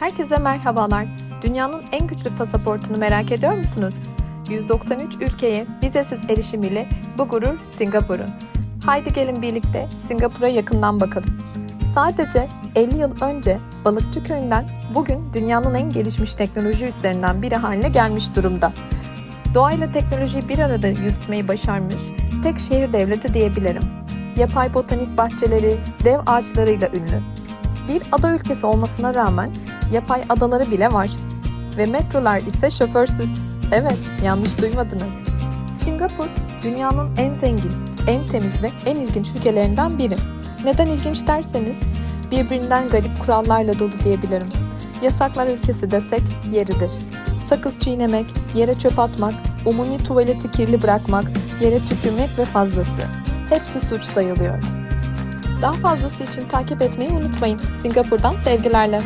Herkese merhabalar. Dünyanın en güçlü pasaportunu merak ediyor musunuz? 193 ülkeye vizesiz erişimiyle bu gurur Singapur'un. Haydi gelin birlikte Singapur'a yakından bakalım. Sadece 50 yıl önce balıkçı köyünden bugün dünyanın en gelişmiş teknoloji üslerinden biri haline gelmiş durumda. Doğayla teknolojiyi bir arada yürütmeyi başarmış tek şehir devleti diyebilirim. Yapay botanik bahçeleri, dev ağaçlarıyla ünlü. Bir ada ülkesi olmasına rağmen yapay adaları bile var. Ve metrolar ise şoförsüz. Evet, yanlış duymadınız. Singapur, dünyanın en zengin, en temiz ve en ilginç ülkelerinden biri. Neden ilginç derseniz, birbirinden garip kurallarla dolu diyebilirim. Yasaklar ülkesi desek yeridir. Sakız çiğnemek, yere çöp atmak, umumi tuvaleti kirli bırakmak, yere tükürmek ve fazlası. Hepsi suç sayılıyor. Daha fazlası için takip etmeyi unutmayın. Singapur'dan sevgilerle.